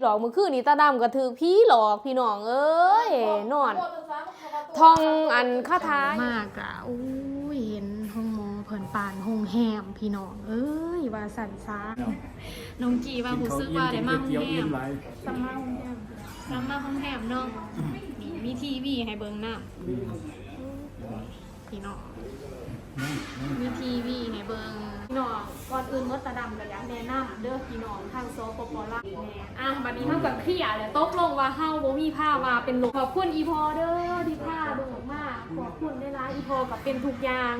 หลอกมือคืนนี่ตาดำก็ถือพี่หลอกพี่น้องเอ้ยนอน ทองอันคาถามากอะอู้ยเห็นห้องหมอเพิ่นปานห้องแฮมพี่น้องเอ้ยว่าสั่นซาน้องจีว่ารู้สึกว่าได้มาห้องแฮมซัมมาห้องแฮมซัมมาห้องแฮมเนาะนี่มีทีวีให้เบิ่งน้ำพี่น้องมีทีวีให้เบิ่ง พี่น้องก่อนอื่นมดตาดำก็อยากแนะนำเด้อพี่น้องทางโซปปลาวแน่อะบัดนี้เฮากับเคลียร์แล้วตกลงว่าเฮาบ่มีผ้าว่าเป็นลมขอบคุณอีพอเด้อที่ผ้าดูมากขอบคุณได้ร้ายอีพอกับเป็นทุกอย่าง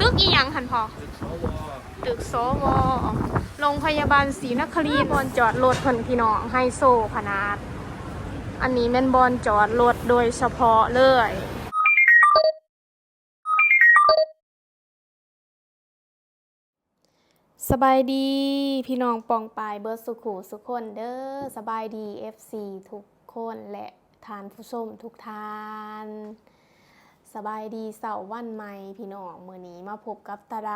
ตึกอีหยังหันพอตึกสวโรงพยาบาลศรีนครินทร์บอนจอดรถเพิ่นพี่น้องไฮโซขนาด อันนี้แม่นบอนจอดรถโดยเฉพาะเลย สบายดีพี่น้องปองปายเบิร์ดสุขุสุขคนเด้อสบายดี FC ทุกคนและทานผู้ชมทุกทาน สบายดีเสาร์วันใหม่พี่น้องมื้อนี้มาพบกับตาด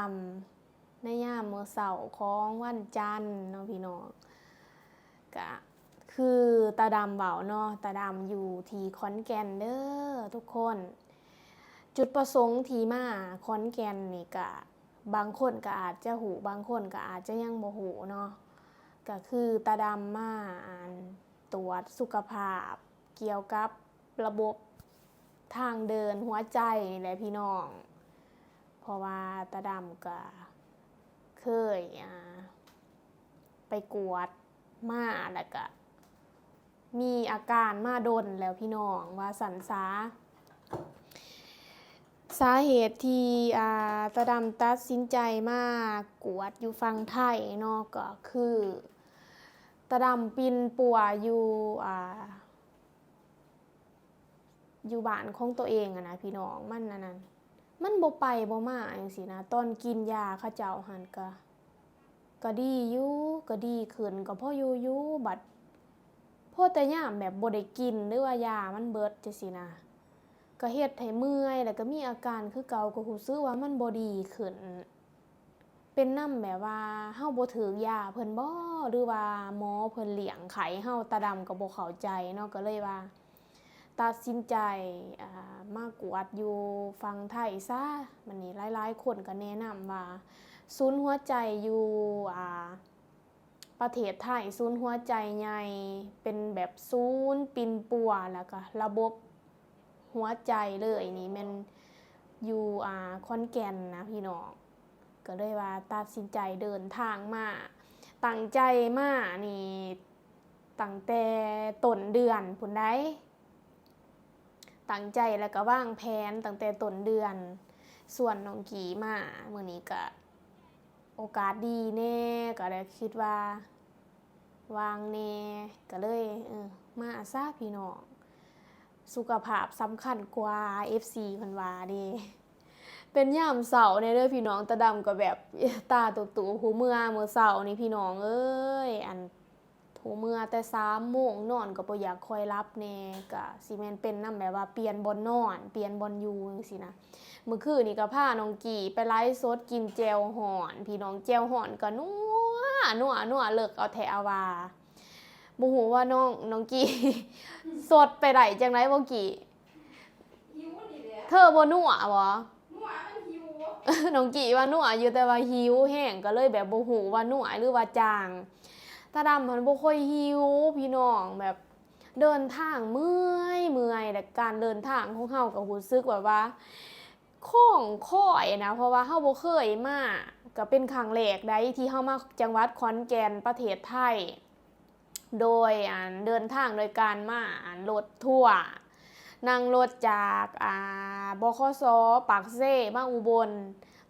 ำในย่ามมื้อเสาร์ของวันจันทร์เนาะพี่น้องก็คือตาดำเบาเนาะตาดำอยู่ที่ขอนแกนเด้อทุกคน จุดประสงค์ที่มาขอนแกนนี่ก็ บางคนก็อาจจะหูบางคนก็อาจจะยังบ่หูเนาะก็คือตาดำมาอ่านตรวจสุขภาพ เกี่ยวกับระบบทางเดินหัวใจนี่แหละพี่น้อง เพราะว่าตาดำก็เคยไปกวดมาแล้วก็มีอาการมาดนแล้วพี่น้องว่าสันสา สาเหตุที่อ่าตาดำตัดสินใจมากวดอยู่ฟังไทยเนาะก็คือตาดำปินปัวอยู่อ่าอยู่บ้านของตัวเองอะนะพี่น้องมันนั่นนั่นมันบ่ไปบ่มาจังซี่นะตอนกินยาเขาเจ้าหันก็ก็ดีอยู่ก็ดีขึ้นก็พ่ออยู่อยู่บัดพ่อแต่ยามแบบบ่ได้กินหรือว่ายามันเบิดจังซี่นะ ก็เฮ็ดให้เมื่อยแล้วก็มีอาการคือเก่าก็รู้สึกว่ามันบ่ดีขึ้น เป็นน้ำแบบว่าเฮาบ่ถือยาเพิ่นบ่หรือว่าหมอเพิ่นเลี้ยงไข้เฮาตาดำก็บ่เข้าใจเนาะก็เลยว่าตัดสินใจอ่ามากวดอยู่ฟังไทยซะมันนี่หลายๆคนก็แนะนำว่าศูนย์หัวใจอยู่อ่าประเทศไทยศูนย์หัวใจใหญ่เป็นแบบศูนย์ปินปัวแล้วก็ระบบ หัวใจเลยนี่มันอยู่อ่าคอนแก่นนะพี่น้องก็เลยว่าตัดสินใจเดินทางมาตั้งใจมานี่ตั้งแต่ต้นเดือนพุ่นได้ตั้งใจแล้วก็วางแผนตั้งแต่ต้นเดือน ส่วนน้องกีมาเมื่อนี้ก็โอกาสดีแน่ก็เลยคิดว่า วางแน่ก็เลยเออมาซาพี่น้อง สุขภาพสำคัญกว่า FC พันวาเดีเป็นยามเสาร์ในเด้อพี่น้องตาดำก็แบบตาตุตูหูเมื่อเมื่อเสาร์นี่พี่น้องเอ้ยอันหูเมื่อแต่สามโมงนอนก็บ่อยากคอยรับแน่ก็สิแมนเป็นนำแบบว่าเปลี่ยนบอนนอน เปลี่ยนบอนอยู่จังซี่นะเมื่อคืนนี่ก็พาน้องกี่ไปไลฟ์สดกินแจวห่อน พี่น้องแจวห่อนก็นัวนัวนัวเลิกเอาแถเอาว่า บ่ฮู้ว่าน้องน้องกี่สดไปไหนจังไรบ่กี่หิวนี่แหละเธอบ่นัวบ่หมัวมันหิวน้องกี่ว่านัวอยู่แต่ว่าหิวแห้งก็เลยแบบบ่ฮู้ว่านัวหรือว่าจางตาดำมันบ่ค่อยหิวพี่น้องแบบเดินทางเมื่อยเมื่อยแต่การเดินทางของเฮาก็รู้สึกแบบว่าข้องค่อยนะเพราะว่าเฮาบ่เคยมาก็เป็นครั้งแรกได้ที่เฮามาจังหวัดขอนแก่นประเทศไทย โดยอ่าเดินทางโดยการมาอ่ารถทัวร์นั่งรถจากอ่าบคสปากเซ่มาอุบล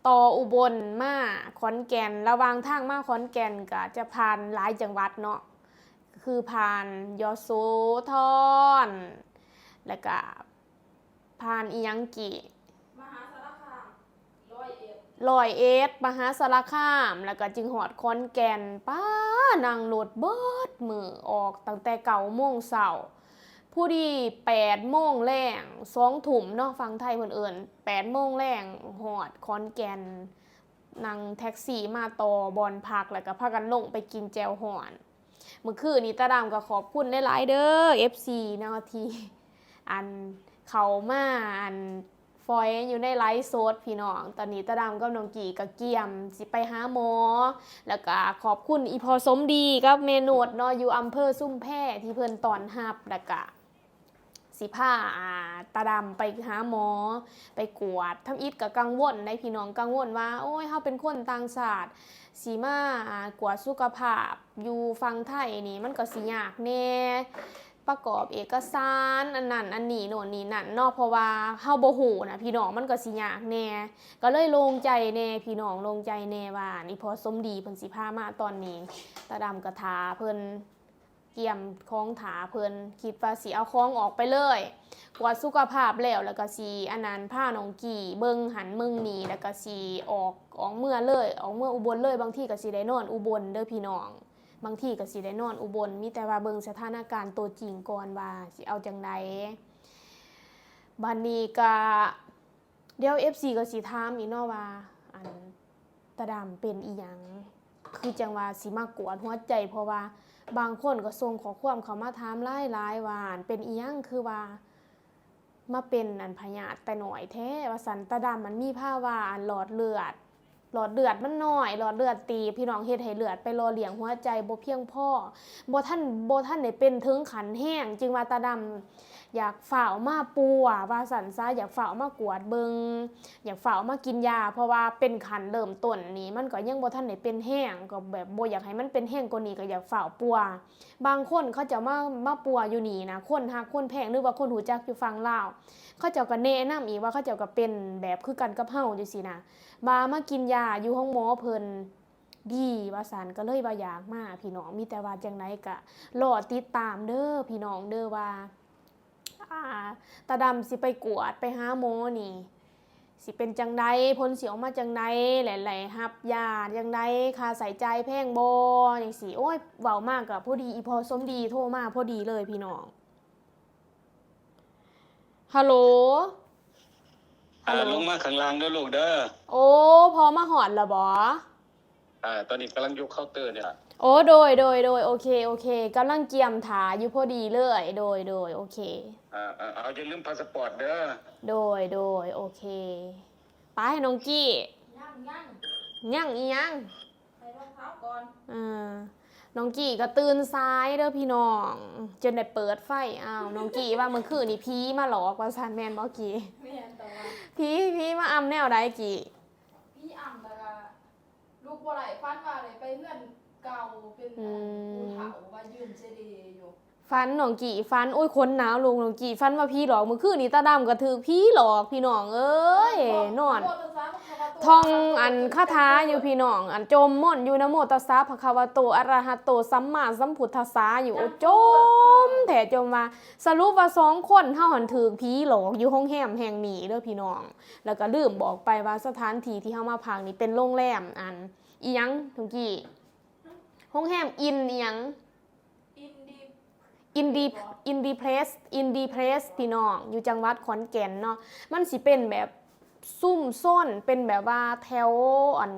ต่ออุบลมาขอนแก่นระหว่างทางมาขอนแก่นก็จะผ่านหลายจังหวัดเนาะคือผ่านยโสธรแล้วก็ผ่านอียังกิ มหาสารคามร้อยเอ็ด ลอยเอ็ดมหาสารคาม แล้วก็จึงหอดคอนแก่นป้านั่งรถเบิดมือออกตั้งแต่เก่าโมงเสาร์ผู้ดีแปดโมงแรงสองถุ่มเนาะฟังไทยเพิ่นเอิ่นแปดโมงแรงหอดคอนแก่นนั่งแท็กซี่มาต่อบอนพักแล้วก็พากันลงไปกินแจวหอนเมื่อคืนนี้ตาดำก็ขอบคุณหลายๆเด้อ FC เนาะที่อันเขามาอัน อยอยู่ในไลฟ์โซดพี่น้อง ตอนนี้ตาดำกับน้องกี่ก็เกียม สิไปหาหมอ แล้วก็ขอบคุณอีพอสมดีกับเมนูดเนาะอยู่อำเภอซุ่มแพที่เพิ่นตอนหับแล้วก็สิผ้าตาดำไปหาหมอ ไปกวดทำอิดกับกังวลในพี่น้องกังวลว่า โอ้ยเฮาเป็นคนต่างชาติสีมาอ่ากวดสุขภาพ อยู่ฟังไทยนี่มันก็สิยากแน่ ประกอบเอกสารอันนั้นอันนี้โน่นนี่นั่นนาะเพราะว่าเฮาบ่ฮู้นะพี่น้องมันก็สิยากแน่ก็เลยโลงใจแน่พี่น้องโลงใจแน่ว่านี่พอสมดีเพิ่นสิพามาตอนนี้ตาดำกระทาเพิ่นเกี่ยมของถาเพิ่นคิดว่าสิเอาของออกไปเลยกวาดสุขภาพแล้วแล้วก็สิอันนั้นผ้าน้องกี่เบิ่งหันมึงนี่แล้วก็สิออกออกเมื่อเลยออกเมื่ออุบลเลยบางที่ก็สิได้นอนอุบลเด้อพี่น้อง บางทีก็สิได้นอนอุบลมีแต่ว่าเบิ่งสถานการณ์ตัวจริงก่อนว่าสิเอาจังไดบัดนี้ก็เดี๋ยว FC ก็สิถามอีกเนาะว่าอันตาดำเป็นอีหยังคือจังว่าสิมากวดหัวใจ เพราะว่าบางคนก็ส่งขอความเขามาถามหลายๆว่าอันเป็นอีหยังคือว่ามาเป็นอันพยาธิแต่หน่อยแท้ว่าสันตาดำมันมีภาวะอันหลอดเลือด หลอดเลือดมันน้อยหลอดเลือดตีพี่น้องเฮ็ดให้เลือดไปรอเลี้ยงหัวใจบ่เพียงพอบ่ท่านบ่ท่านได้เป็นถึงขันแห้งจึงว่าตาดำ อยากฝ่ามาปัวว่าสันซะอยากฝ่ามากวดเบิงอยากฝ่ามากินยา เพราะว่าเป็นขันเริ่มต้นนี้มันก็ยังบ่ท่านได้เป็นแห้งก็แบบบ่อยากให้มันเป็นแห้งกว่านี้ก็อยากฝ่าปัว บางคนเขาจะมามาปัวอยู่นี่นะคนฮักคนแพงหรือว่าคนหูจักอยู่ฟังเล่าเขาเจ้าก็แนะนำอีกว่าเขาเจ้าก็เป็นแบบคือกันกับเฮาจังซี่นะมามากินยาอยู่ห้องหมอเพิ่นดีว่าสันก็เลยว่าอยากมาพี่น้องมีแต่ว่าจังไดกะรอติดตามเด้อพี่น้องเด้อว่าาตาดำสิไปกวดไปหาหมอนี่ สิเป็นจังไดผลเสียออกมาจังไดหลายๆฮับยาจังไดค่าใส่ใจายแพงบ่จังซี่โอ้ยเว้ามากกับพอดีอีพอสมดีโทรมาพอดีเลยพี่น้องฮัลโหลอ่าลงมาข้างล่างเด้อลูกเด้อ โอ้ พอมาหอดแล้วบออ่า ตอนนี้กำลังยกเคาน์เตอร์เนี่ย โอ้โดยโดยโดยโอเคโอเคกำลังเกียมถาอยู่พอดีเลย โดยโดยโอเคอ่าอ่าเอาอย่าลืมพาสปอร์ตเด้อโดยโดยโอเคไปน้องกี้ย่างย่างยังอียังใส่รองเท้าก่อนอ่าน้องกี้ก็ตื่นซ้ายเด้อพี่น้อง จนได้เปิดไฟอ้าวน้องกี้ว่าเมื่อคืนนี่พีมาหลอกว่าซันแมนบอกกี้แม่นแต่ว่าพีพีมาอำแนวใดกี้พี่อ่ำแต่ว่าลูกบ่ไหลฟันว่าเลยไปเพื่อน เก่าเป็นอันผู้เฒ่าว่ายืนเจดีย์อยู่ฟันน้องกี้ฟันโอ้ยคนหนาวลงน้องกี้ฟันว่าพี่หลอกเมื่อคืนนี่ตาดำก็ถือพี่หลอกพี่น้องเอ้ยนอนท่องอันคาถาอยู่พี่น้อง อันจมม่อนอยู่นะโมตัสสะภะคะวะโตอะระหะโตสัมมาสัมพุทธัสสะอยู่โอ้จมแถจมมาสรุปว่าสองคนเฮาหันถือผีหลอกอยู่ห้องแฮมแห่งนี้เด้อพี่น้อง แล้วก็ลืมบอกไปว่าสถานที่ที่เฮามาพักนี่เป็นโรงแรมอันอีหยังทุกกี้ ห้องแฮมอินอีหยังอินดีอินดีอินดีเพลสอินดีเพลสพี่น้องอยู่จังหวัดขอนแก่นเนาะมันสิเป็นแบบซุ่มซ่อนเป็นแบบว่าแถวอัน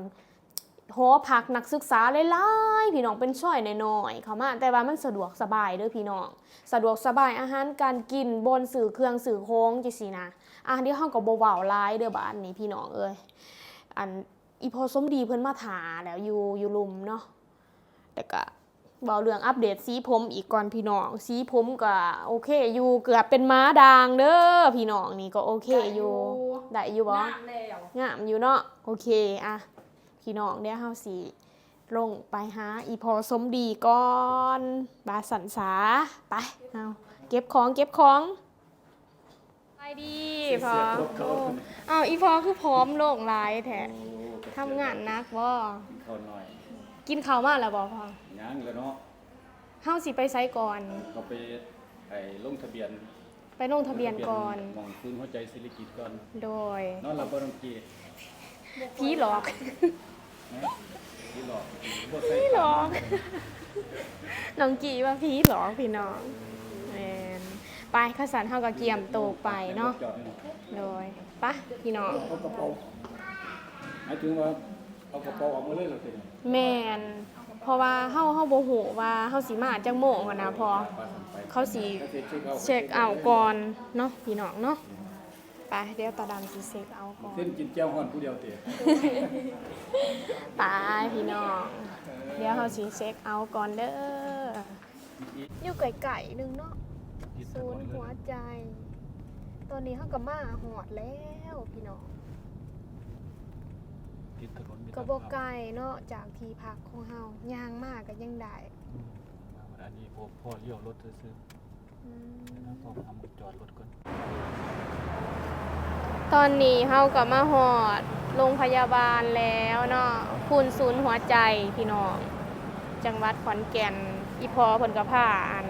หอพักนักศึกษาหลายๆพี่น้องเป็นช่อยน้อยๆเขามาแต่ว่ามันสะดวกสบายเด้อพี่น้องสะดวกสบายอาหารการกินบนสื่อเครื่องสื่อโค้งจังซี่นะอาหารที่ห้องก็บ่เว้าหลายเด้อบ้านนี้พี่น้องเอ้ยอันอีพอสมดีเพิ่นมาถาแล้วอยู่อยู่ลุมเนาะ แต่ก็เบาเรื่องอัปเดตสีผมอีกก่อนพี่น้อง สีผมก็โอเคอยู่เกือบเป็นม้าดางเด้อพี่น้องนี่ก็โอเคอยู่ได้อยู่บ่งามแล้วงามอยู่เนาะโอเคอะพี่น้องเดี๋ยวเฮาสิลงไปหาอีพอสมดีก่อนบาสันสาไปเอาเก็บของเก็บของไปดีพอโอ้อ้าวอีพอคือพร้อมโลกหลายแท้ทำงานหนักบ่เขาหน่อย กินข้าวมาแล้วบ่พอย่างแล้วเนาะเฮาสิไปไสก่อนเขาไปไอ้ลงทะเบียนไปลงทะเบียนก่อนมองคืนหัวใจศิริกิจก่อนโดยนอนหลับบ่ต้องกี้พี่หลอกนะพี่หลอกบ่ใส่พี่หลอกน้องกีว่าพี่หลอกพี่น้องแมนไปข้าสันเฮากับเกียมโตไปเนาะจอดให้หน่อยโดยปะพี่น้องเอากระเป๋าหมายถึงว่า เอากระเป๋าออกมาเลยเหรอเป็นแมนเอากระเพราะว่าเฮาเฮาบ่ฮู้ว่าเฮาสิมาจังโมงอะนะพอ เขาสิ เช็คเอาท์ก่อนเนาะพี่น้องเนาะไปเดี๋ยวตาดำสิเช็คเอาท์ก่อนเส้นกินแก้วห่อนผู้เดียวเตะตายพี่น้องเดี๋ยวเขาสิเช็คเอาท์ก่อนเด้ออยู่ไก่ๆหนึงเนาะ ศูนย์หัวใจ ตอนนี้เขาก็มาหอดแล้วพี่น้อง ติดถนนก็บ่ไกลเนาะจากที่พักของเฮาย่างมากก็ยังได้อันนี้พวกพ่อเลี้ยวรถซื้ออืมๆแล้วก็ทำจอดรถก่อน ตอนนี้เฮาก็มาหอดโรงพยาบาลแล้วเนาะคุณศูนย์หัวใจพี่น้อง จังหวัดขอนแก่น อีพอเพิ่นก็พาอัน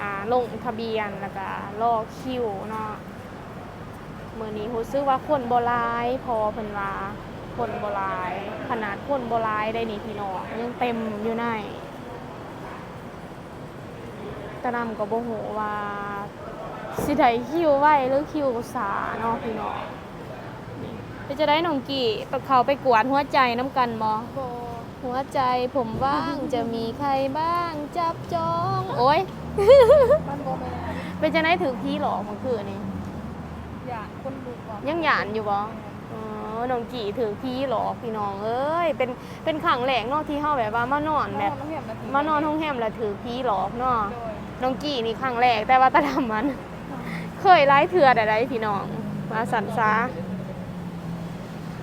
อ่าลงทะเบียนแล้วก็รอคิวเนาะ มื้อนี้รู้สึกว่าคนบ่หลายพอเพิ่นว่าคนบ่หลาย ขนาดคนบ่หลายได้นี่พี่น้องยังเต็มอยู่ในตะนำก็บ่ฮู้ว่าสิได้คิวไว้หรือคิวสาเนาะพี่น้องเป็นจะได้น้องกี่ไปเขาไปกวดหัวใจน้ำกันบ่โบหัวใจผมว่างจะมีใครบ้างจับจอง โอ้ยเป็นจะได้ถือพี่หลอกเมื่อคืนนี้ อยากคนลูกก่อนยังหยานอยู่บ่อ๋อน้องกี่ถือพี่หลอกพี่น้องเอ้ย เป็นเป็นขังแหลกเนาะที่เฮาแบบว่ามานอนแบบน้องเห็นนาทีมานอนห้องแฮมแล้วถือพี่หลอกเนาะโดยน้องกี่นี่ครั้งแรกแต่ว่าตาดำมัน เคยไล่เถื่อใดๆพี่น้อง มาสันซา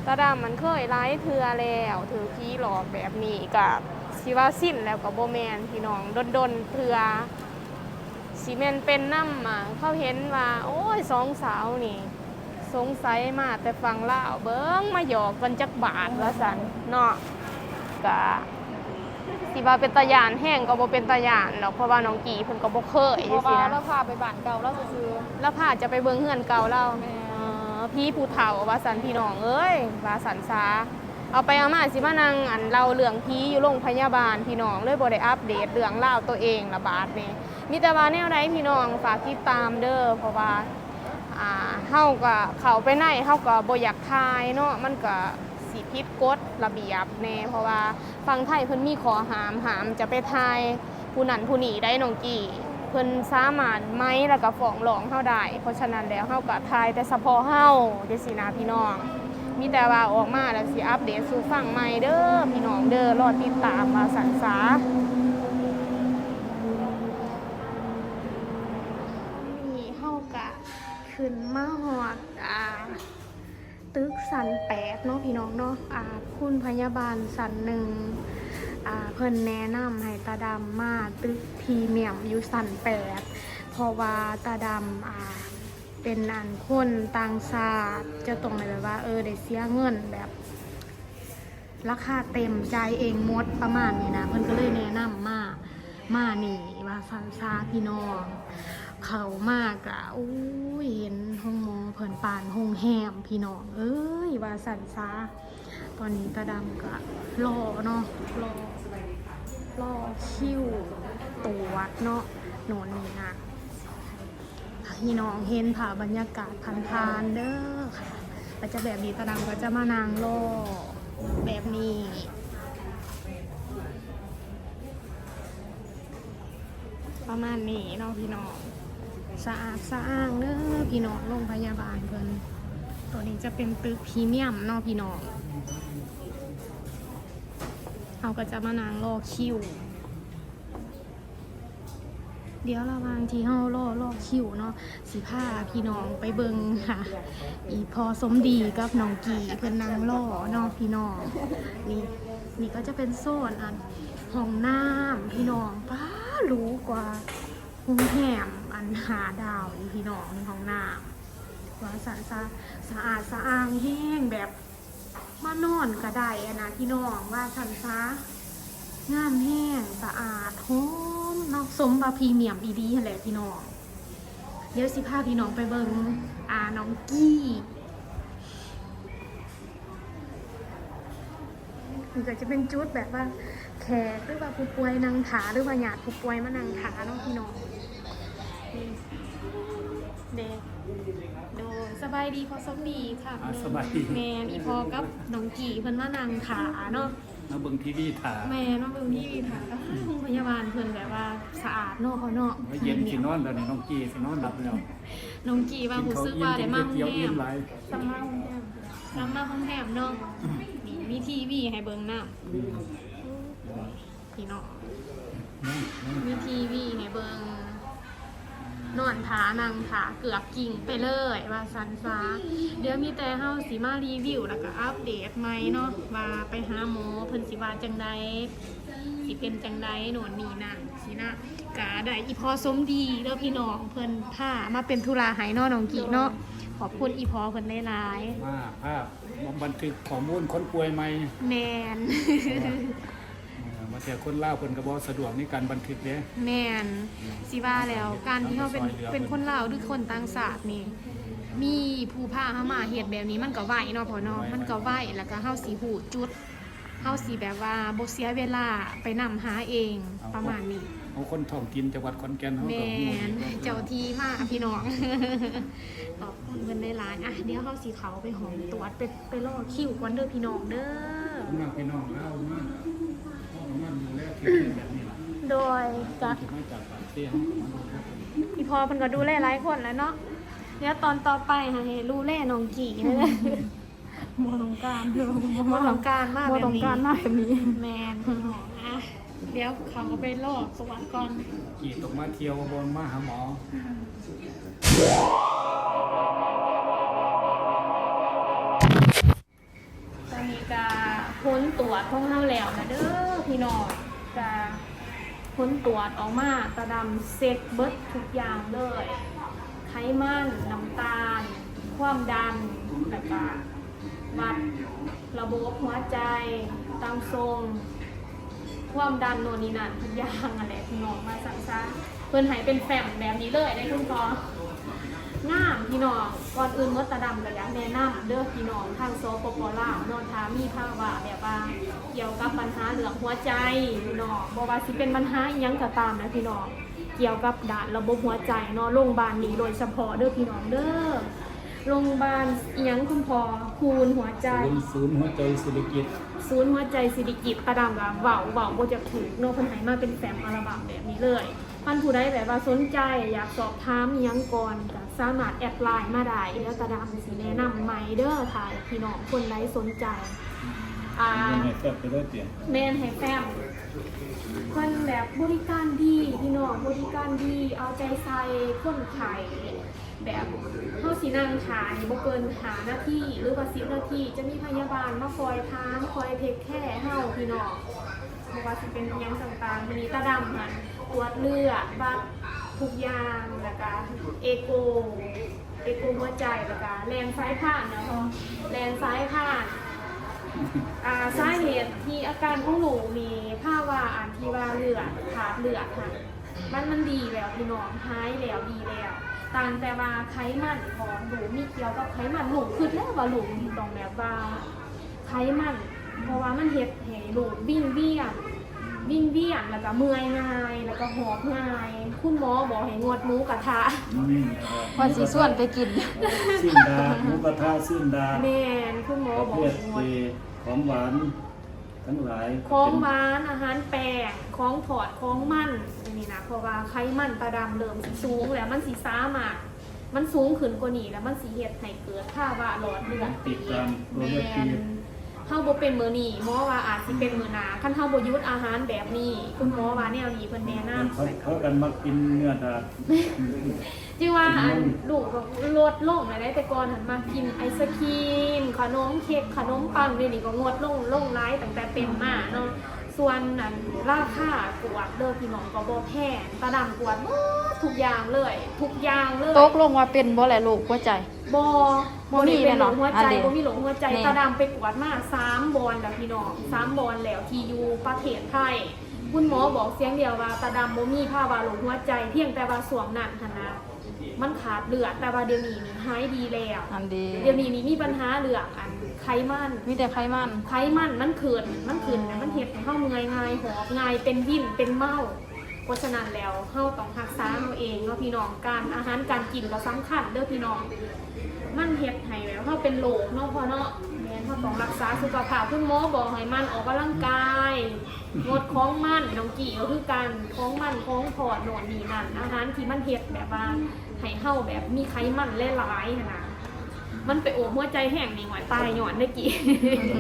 ตาดำมันเคยไล่เถื่อแล้ว ถือพี่หลอกแบบนี้กับสิว่าสิ้นแล้วกับโบแมนพี่น้องดนดนๆเถื่อ สีแมนเป็นน้ำมาเขาเห็นว่า โอ้ยสองสาวนี่ สงสัยมาแต่ฟังเล่าวเบิ้งมาหยอกกันจักบาทละสันเนาะกะสิว่าเป็นตาหยานแห้งก็บ่เป็นตาหยานหรอกเพราะว่าน้องกีเพิ่นก็บ่เคยเพจังราะซี่ว่านะเราพาไปบ้านเก่าเราซื้อแล้วพาจะไปเบิ่งเฮือนเก่าเราแม่เออพี่ผู้เฒ่าว่าสันพี่น้องเอ้ยว่าสันซาเอาไปเอามาสิมานั่งอันเราเรื่องผีอยู่โรงพยาบาลพี่น้องเลยบ่ได้อัปเดตเรื่องราวตัวเองละบาดนี่ มีแต่ว่าแนวใดพี่น้องฝากติดตามเด้อเพราะว่าอ่าเฮาก็เข้าไปในเฮาก็บ่อยากทายเนาะมันก็สิผิดกฎระเบียบแน่เพราะว่าฟังไทยเพิ่นมีขอหามหามจะไปทายผู้นั้นผู้นี้ได้น้องกี่เพิ่นสามารถไหมแล้วก็ฟ้องร้องเฮาได้เพราะฉะนั้นแล้วเฮาก็ทายแต่เฉพาะเฮาจังซี่นะพี่น้องมีแต่ว่าออกมาแล้วสิอัปเดตสู่ฟังใหม่เด้อพี่น้องเด้อรอติดตามมาสันสานี่เฮากะ ขึ้นมาฮอดอ่าตึกสันแปดเนาะพี่น้องเนาะอ่าคุณพยาบาลสันหนึ่งอ่าเพิ่นแนะนำให้ตาดำมาตึกพรีเมียมอยู่สันแปดเพราะว่าตาดำอ่าเป็นอันคนต่างชาติจะตรงเลยแบบว่า เออได้เสียเงินแบบราคาเต็มใจเองมดประมาณนี้นะ เพิ่นก็เลยแนะนำมามานี่ว่าสันซาพี่น้อง เขามากอะอุ้ยเห็นห้องมอเพิ่นปานห้องแฮมพี่น้อง เอ้ยว่าสันซาตอนนี้ตาดำก็รอเนาะรอรอคิวตรวเนาะโนนนี่นะพี่น้องเห็นผ่าบรรยากาศผ่านๆเด้อค่ะก็จะแบบนี้ตาดำก็จะมานางรอแบบนี้ประมาณนี้เนาะพี่น้อง สะอาดสะอ้างเด้อพี่น้องโรงพยาบาลเพิ่นตัวนี้จะเป็นตึกพรีเมียมนาะพี่น้องเราก็จะมานางรอคิว เดี๋ยวระวางที่เฮารอรอคิวเนาะสิพาพี่น้องไปเบิงค่ะ อีพอสมดีกับน้องกีเพื่อนนางรอนาะพี่น้องนี่นี่ก็จะเป็นโซนอันห้องน้ำพี่น้องป้ารู้กว่าโรงแรม หาดาวพี่น้องในห้องน้ำว่าสะสะสะอาดสะอ้างแห้งแบบมานอนก็ได้นะพี่น้องว่าสันซางามแห้งสะอาดหอมนาะสมบาพรีเมียมอีดีหั่นแหละพี่น้องเดี๋ยวสิพาพี่น้องไปเบิงอาน้องกี้มันก็จะเป็นจุดแบบว่าแขกหรือว่าผู้ป่วยนางถาหรือว่าญาติผู้ป่วยมานั่งถาเนาะพี่น้อง เด็กโดสบายดีพอสมดีค่ะอ่าพี่น้องสบายดี แมนอีพอกับน้องกี่เพิ่นมานางถาเนาะมาเบิ่งทีวีถ่าแม่น้องเบิ่งที่ถ่ายโรงพยาบาลเพิ่นแบบว่าสะอาดเนาะเขาเนาะว่าเย็นสินอนแล้วนี่น้องกี้สินอนหลับแล้วน้องกีว่ารู้สึกว่าได้มาโรงเกี่ยวแรอิ่มมหลายซัมมาโรงแรมซัมมาโรงแรมเนาะนี่มีทีวีให้เบิ่งนำพี่น้องมีทีวีให้เบิง นอนผานางผาเกือบกิ่งไปเลยว่าสันฟ้าเดี๋ยวมีแต่เฮาสิมารีวิวแล้วก็อัปเดตใหม่เนาะว่าไปหาหมอเพิ่นสิว่าจังใดสิเป็นจังใดโน่นนี่นั่นสินะกะได้อีพอสมดีเด้อพี่น้องเพิ่นพามาเป็นธุระให้เนาะน้องกีเนาะขอบคุณอีพอเพิ่นหลายมาภาพบันทึกข้อมูลคนป่วยใหม่ๆแมน เออมาแต่คนเล่าวเพิ่นก็บ่สะดวกในการบันทึกเด้ แมนสิว่าแล้วการที่เขาเป็นซอยเหลือเป็นคนลาวหรือคนต่างชาตินี่มีผู้พาเฮามาเฮ็ดแบบนี้มันก็ไหวเนาะพ่อเนาะมันก็ไหวแล้วก็เฮาสิหูจุดเฮาสิแบบว่าบ่เสียเวลาไปนำหาเองประมาณนี้ เอาคนท้องถิ่นจังหวัดขอนแก่นเฮาแมก็ฮู้นเจ้าที่มากพี่น้อง ขอบคุณเพิ่นได้หลายอะเดี๋ยวเฮาสิเขาไปหอมตรวจไปไปรอคิวก่อนเด้อพี่น้องเด้อผมรักพี่น้องเล่าวมาก โดยกะเก็บมาจากปากเสียงมาดูแลพี่พอเพิ่นก็ดูแลหลายคนแล้วเนาะเดี๋ยวตอนต่อไปให้ดูแลน้องกี่เลยบ่ต้องการเด้อบ่ต้องการมากบ่แบบต้องนี้การมาแบบนี้แมนอะเดี๋ยวเขาไปรอสวัสดิ์ก่อนกี่ตกมาเที่ยวบนมาหาหมอ พ้นตรวจของเฮาแล้วนะเด้อพี่น้องก็พ้นตรวจออกมาตาดำเซ็ตเบิร์ดทุกอย่างเลย ไขมันน้ำตาล ความดันแล้วก็วัดระบบหัวใจตังทรงความดันโนนีนันทุกอย่างอะไรพี่น้องมาสั่งซะเพิ่อนให้เป็นแฟมแบบนี้เลยได้คุณพอ งามพี่น้องก่อนอื่นมดตาดำก็อยากแนะนำเด้อพี่น้องทางโซปปลาวนอนทามีภาวะแบบว่าเกี่ยวกับปัญหาเรื่องหัวใจพี่น้องบ่ว่าสิเป็นปัญหาอิหยังก็ตามนะพี่น้องเกี่ยวกับด้านระบบหัวใจเนาะโรงพยาบาลนี้โดยเฉพาะเด้อพี่น้องเด้อโรงพยาบาลอิหยังคุณพอคูณหัวใจ ศูนย์ศูนย์หัวใจศิริกิจศูนย์หัวใจสิริกิตตาดำกับเบาเบาโบจะถูกโนเพันไหมาเป็นแฟมอัลบั้มแบบนี้เลย ท่านผู้ใดแบบว่าสนใจอยากสอบถามอิหยังก่อนก็สามารถแอดไลน์มาได้แล้วตาดำสิแนะนำใหม่เด้อค่ะพี่น้องคนใดสนใจอ่าให้แซ่บไปเลยเตียงแมนให้แฟ้มคนแบบบริการดีพี่น้องบริการดีเอาใจใส่คนไข้แบบเข้าสีนั่งขายบ่เกินหาหน้าที่หรือว่าสิบนาทีจะมีพยาบาลมาคอยทามคอยเทคแค่เฮาพี่น้องเพราะว่าสิเป็นอิหยังต่างๆมีตาดำหัน ตรวจเลือดบัตรทุกอย่างแล้วก็เอโกเอโกหัวใจแล้วก็แลนซ้ายผ่านนะพอแลนซ้ายผ่านอ่าสาเหตุที่อาการของหนูมีภาวะอันที่ว่าเลือดขาดเลือดค่ะมันมันดีแล้วพี่น้องหายแล้วดีแล้วต่างแต่ว่าไขมันของหนูมีเกี่ยวกับไขมันหนูคือแล้วว่าหนูต้องแบบว่าไขมัน เพราะว่ามันเฮ็ดให้หนูวิ่งเวียน วิ่งเวียนแล้วก็เมื่อยง่าย แล้วก็หอบง่าย คุณหมอบอกให้งดหมูกระทะอืมว่าสิส่วนไปกิน สิ้นดาหมูกระทะสิ้นดาแม่นคุณหมอประบอเภกทให้งดที่ของหวานทั้งหลายของหวานอาหารแปลกของถอดของมันนี่นะเพราะว่าไขมันตาดำเริ่มสิสูงแล้วมันสิซ้ามากมันสูงขึ้นกว่านี้แล้วมันสิเฮ็ดให้เกิดภาวะหลอดเลือดติดตามโรแมคตีน เฮาบ่เป็นมื้อนี้หมอว่าอาจสิเป็นมื้อหน้าคันเฮาบ่หยุดอาหารแบบนี้ คุณหมอว่าแนวนี้เพิ่นแนะนำเขาเขากันมากินเนื้อดาดจิว่าอันลูกก็ลดลงหลายๆแต่ก่อนหันมากินไอศครีมขนมเค้กขนมปังเดี๋ยวนี้ก็งดลงลงร้ายตั้งแต่เป็นมาเนาะส่วนอันราคากวดเด้อพี่น้องก็บ่แพงตาดำกวดหมดทุกอย่างเลย ทุกอย่างเลยตกลงว่าเป็นบ่แหละลูกหัวใจบ่ บ่บ่มีได้เป็นหลงแม่นหัวเนาะอัใจนนี้บ่มีหลงหัวใจแม่ตาดำไปกวดมาสามบอลแล้วพี่น้องสามบอลแล้วที่อยู่ประเทศไทยคุณหมอบอกเสียงเดียวว่าตาดำบ่มีภาวะหลงหัวใจเพียงแต่ว่าสวมนั่นหั่นนะมันขาดเลือดแต่ว่าเดี๋ยวนี้นี่หายดีแล้วอันดีเดี๋ยวนี้นี่มีปัญหาเรื่องอันไขมันมีแต่ไขมันไขมันมันขึ้นมันขึ้นแล้วมันเห็ดให้เฮาเมื่อยง่ายหอบง่ายเป็นวิ่นเป็นเมาเพราะฉะนั้นแล้วเฮาต้องรักษาเราเองเนาะพี่น้องการอาหารการกินก็สำคัญเด้อพี่น้อง มันเฮ็ดให้แบบเฮาเป็นโรคเนาะพอเนาะแม่นเฮาต้องรักษาสุขภาพคุณหมอบอกให้มันออกกำลังกายงดของมันน้องกี่ก็คือการของมันของถอดโน่นนี่นั่นอาหารที่มันเฮ็ดแบบว่าให้เฮาแบบมีไขมันหลายๆหั้นนะ มันไปโอบหัวใจแห้งนี่หวยตายหย่อนได้กี่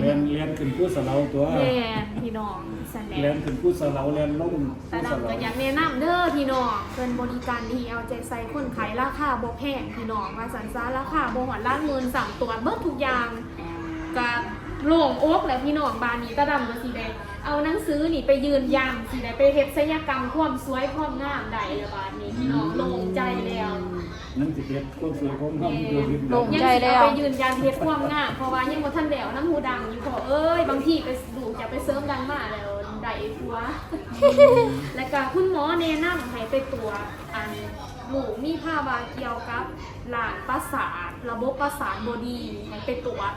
เรียนเรียนขึ้นผู้สะเลาตัวแม่พี่น้องสันแหเรียละนขึ้นผู้สะเลาเรียนลงแต่ผู้สะดำเลาก็อยากแนะนำเด้อพี่น้องเพิ่นบริการดีเอาใจใส่คนขายราคาบ่แพงพี่น้องว่าสันซาราคาบ่หวานล้านเงินสั่งตัวเบิดทุกอย่างก็โล่งอกแหละพี่น้องบานนี้ตาดำก็สิได้เอาหนังสือนี่ไปยืนยันสิได้ไปเฮ็ดศัลยกรรมความสวยความงามได้แล้วบานนี้พี่น้องโล่งใจแล้ว นั่นสิเฮ็ดความสวยความงามอยู่ริมโล่งยังใจสิแล้เอาวไปยืนยันเฮ็ดความงามเพราะว่ายังบ่ทันแล้วน้ำหูดังอยู่พอเอ้ยบางทีไปดูจะไปเสริมดังมาแล้วได้ผัว และก็คุณหมอแนะนำให้ไปตรวจอัน หมูมีภาวะเกี่ยวกับหลานประสาทระบบประสาทบดีให้ไปตรวจ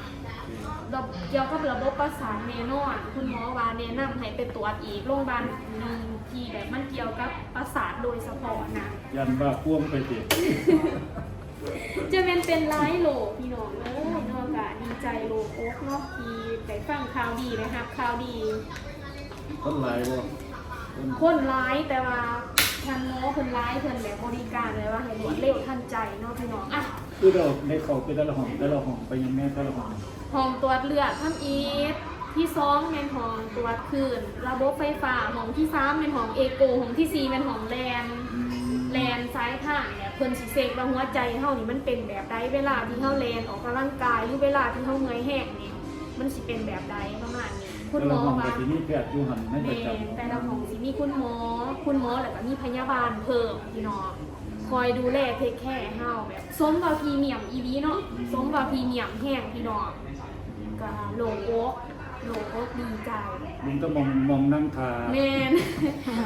ระบบเกี่ยวกับระบบประสาทแน่นอน คุณหมอว่าแนะนำให้ไปตรวจอีกโรงพยาบาลหนึ่งที่แบบมันเกี่ยวกับประสาทโดยเฉพาะนะยันว่าพ่วงไปติดจะเป็นเป็นร้ายโหลพี่น้องเอ้ยนอกจากดีใจโลโอ๊กเนาะที่ได้ฟังข่าวดีนะครับข่าวดีคนหลายบ่คนคนร้ายแต่ว่า ทางหมอคนร้ายเพิ่นแบบบริการเลยว่าให้รวดเร็วทันใจเนาะพี่น้องอะคือเราในเขาไปแต่ละห้องแต่ละห้องไปยังแม่แต่ละห้องห้องตรวจเลือดทำอีทที่สองเป็นห้องตรวจคลื่นระบบไฟฟ้าห้องที่สามเป็นห้องเอโกห้องที่สี่เป็นห้องแลนแลนซ้ายทางเนี่ยเพิ่นสิเสกว่าหัวใจเฮานี่มันเป็นแบบใดเวลาที่เฮาแลนออกกำลังกายหรือเวลาที่เฮาเมื่อยแห้งนี่มันสิเป็นแบบใดประมาณนี้ คุณแต่หมละอห้องว่าก็สิมีแพทย์อยู่หันในประแม่จำแต่ละห้องสิมีคุณหมอ คุณหมอแล้วก็มีพยาบาลเพิ่มพี่น้องคอยดูแลเทคแคร์เฮาแบบสมว่าพรีเมียมอีดีเนาะสมว่าพรีเมียมแห้งพี่น้องก็โลโก้ โลโก้ดีใจมึงต้องมองมองนั่งทาแมน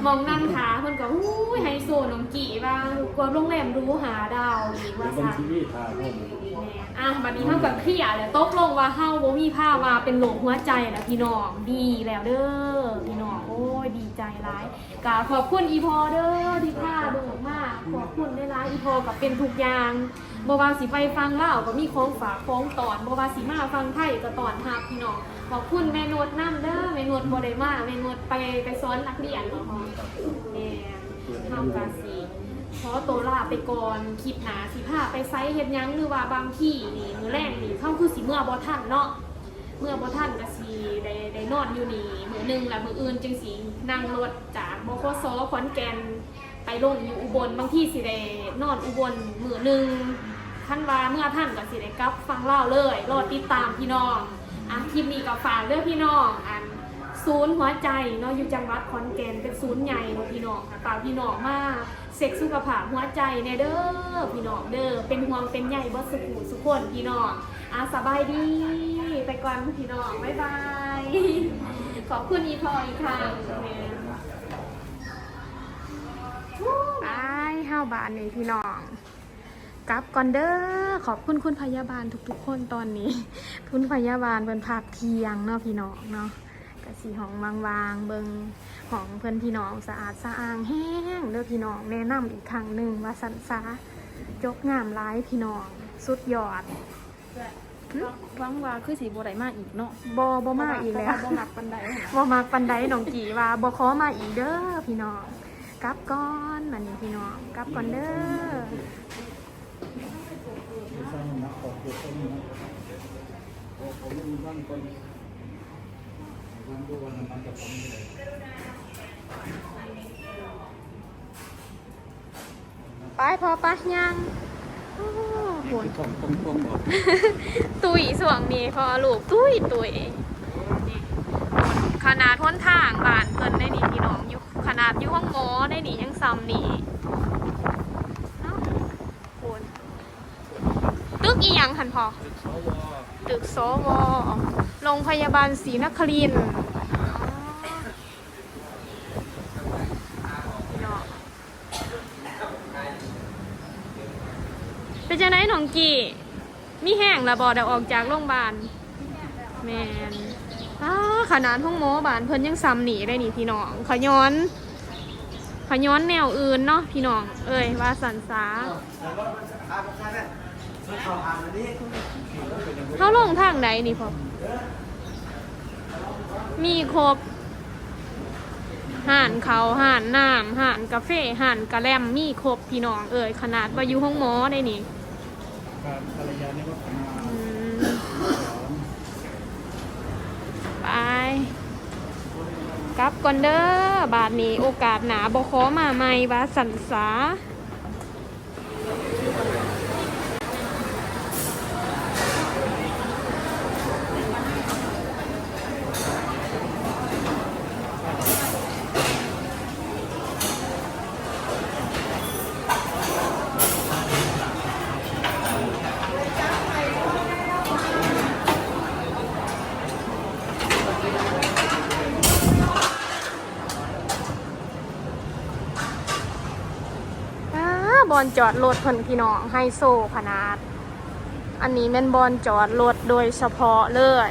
มองนั่งขาเพิ่นก็อู้ยไฮโซน้องกี่ว่ากว่าโรงแรมหรู้หาดาวอีกเดี๋ว่ายวบางซั่นทีนี่ทาพวกแม่นอะบัดนี้เฮาก็เคลียร์แล้วตกลงว่าเฮาบ่มีภาวะเป็นโรคหัวใจแล้วพี่น้องดีแล้วเด้อพี่น้องโอ้ยดีใจหลายก็ขอบคุณอีพอเด้อที่พาลูกมาขอบคุณได้หลายอีพอก็เป็นทุกอย่างบ่ว่าสิไปฟังลาวก็มีของฝากของตอนบ่ว่าสิมาฟังไทยก็ตอนรับพี่น้อง ขอบคุณแมนวดน้ำเด้อแมนวดบ่ได้มาแมนวดไปไปสอนนักเรียนเนาะแม่เฮากะสิขอตัวลาไปก่อนคลิปหนาสิพาไปไซต์เฮ็ดยังหรือว่าบางที่นี่มือแรกนี่เข้าคือสิเมื่อบ่ทันเนาะเมื่อบ่ท่านก็สิได้ได้นอนอยู่นี่มือหนึ่งแล้วมื้ออื่นจึงสินั่งรถจากบขสขอนแก่นไปลงอยู่อุบลบางที่สิได้นอนอุบลมือหนึ่งท่านว่าเมื่อท่านก็สิได้กลับฟังเล่าเลยรอติดตามพี่น้อง อะคลิปนี้ก็ฝากเด้อพี่น้องอันศูนย์หัวใจเนาะอยู่จังหวัดขอนแก่นเป็นศูนย์ใหญ่เนาะพี่น้องค่ะฝากพี่น้องมาเซ็กสุขภาพหัวใจแน่เด้อพี่น้องเด้อเป็นห่วงเป็นใยบ่สุขุสุขคนพี่น้องอาสบายดีไปก่อนพี่น้องบ๊ายบายขอบคุณอีพออีกครั้งไปห้าบาทนี่พี่น้อง กลับก่อนเด้อขอบคุณคุณพยาบาลทุกๆ คนตอนนี้ คุณพยาบาลเป็นภาคเที่ยงเนาะพี่น้องเนาะกะสีห้องวางๆเบิงของเพื่อนพี่น้องสะอาดสะอางแห้งเด้อพี่น้องแนะนำอีกครั้งหนึ่งว่าสันซาจกงามร้ายพี่น้องสุดยอดหวังว่าคือสิบ่ได้มาอีกเนาะบอบอมาอีกแล้วบ่มักปานใดหั่นบอมาปันไดน้องจีว่าบอขอมาอีกเด้อพี่น้องกลับก่อนมันนี่พี่น้องกลับก่อนเด้อไม่สร้างนักขอบตัวต้นนะโอ้ผมมีบ้านคนวันดูวันนั้นกับผมเลยไปพอปะยังโอ้โหที่ของต้องต้องบอกตุยส่วงนี้พอลูกตุยตุยนี่ขนาดท้นทางบ้านเพิ่นได้นี่พี่น้องอยู่ขนาดอยู่ห้องหมอได้นี่ยังซ้ำนี่เอ้าโหตึ กอีหยังคันพอตึกสวโรงพยาบาลศรีนครินทร์เป็นจังไดหนองกี่ มีแห้งระบอดออกจากโรงพยาบาลแมนอ้าขนาดห้องหมบานเพิ่นยังซ้ำหนีได้นี่พี่น้องขย้อนขย้อนแนวอื่นเนาะพี่น้อง เอ้ยว่าสันสา เขาลงทางใดนี่พอมีครบห่านเขาห่านน้ำห่านกาแฟห่านกะแลมมีครบพี่น้องเอ้ยขนาดว่าอยู่ห้องหมอได้นี่การภรรยานี่วัฒนาไปกลับก่อนเด้อบาทนี้โอกาสหนาบ่ขอมาใหม่ว่าสันสา อ้าบอล จอดรถเพิ่นพี่น้องไฮโซ่ขนาด อันนี้แม่นบอลจอดรถโดยเฉพาะเลย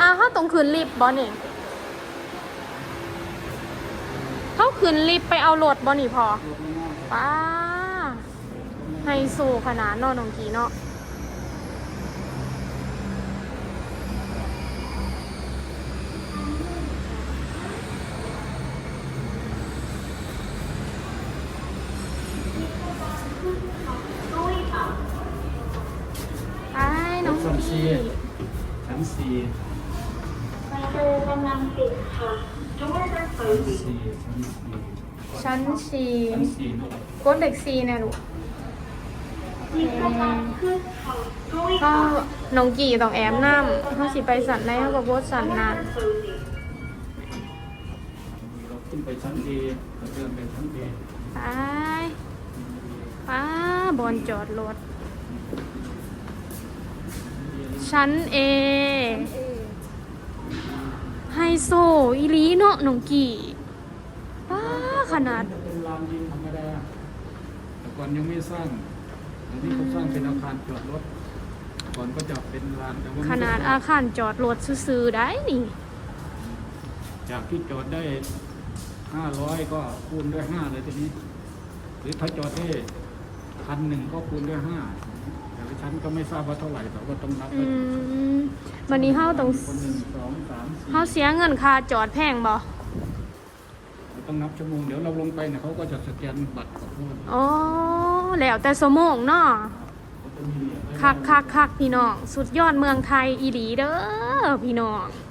อ้าวเขาต้องขึ้นลิฟบอนี่เขาขึ้นลิฟไปเอารถบอนี่พอป้าไฮโซขนาดนอนน้องกีเนาะ ไปน้อง ชั้น กี สี่ชั้น สี่ประตูกำลังปิดค่ะ Doors are ชั้น closing. สี่ชั้นสี่ชั้นสี่ชั้นสี่ลูกกดเด็กสี่นะลูกมีกำลังขึ้นค่ะ Going ก็ up. น้องกี่ต้องแอมน้ำเขาสิไปสันได้เขากับโบสสัน Doors นาน are closing. เราขึ้นไปชั้นดีเราเดินไปชั้นดีไปป้าบอลจอดรถ ชั้นเอไฮโซอีหลีเนาะน้องกี่ป้าขนาด เป็นลานยิงธรรมดา แต่ก่อนยังไม่สร้างอันนี้เขาสร้างเป็นอาคารจอดรถ ก่อนก็จะเป็นลานแต่ว่าขไม่ไนาดอาคารจอดรถซื้อๆได้นี่ จากที่จอดได้ห้าร้อยก็คูณด้วยห้าเลยทีนี้ หรือถ้าจอดได้พันหนึ่งก็คูณด้วยห้า แต่ละชั้นก็ไม่ทราบว่าเท่าไหร่แต่ว่าต้องนับอืมวันนี้เฮาต้องคนหนึ่งสองสามสี่เฮาเสียเงินค่าจอดแพงบ่เราต้องนับชั่วโมงเดี๋ยวเราลงไปเนี่ยเขาก็จะสแกนบัตรขอโทษอ๋อแล้วแต่สมองเนาะเขาจะมีคักคักคักพี่น้อง สุดยอดเมืองไทยอีหลีเด้อพี่น้องเ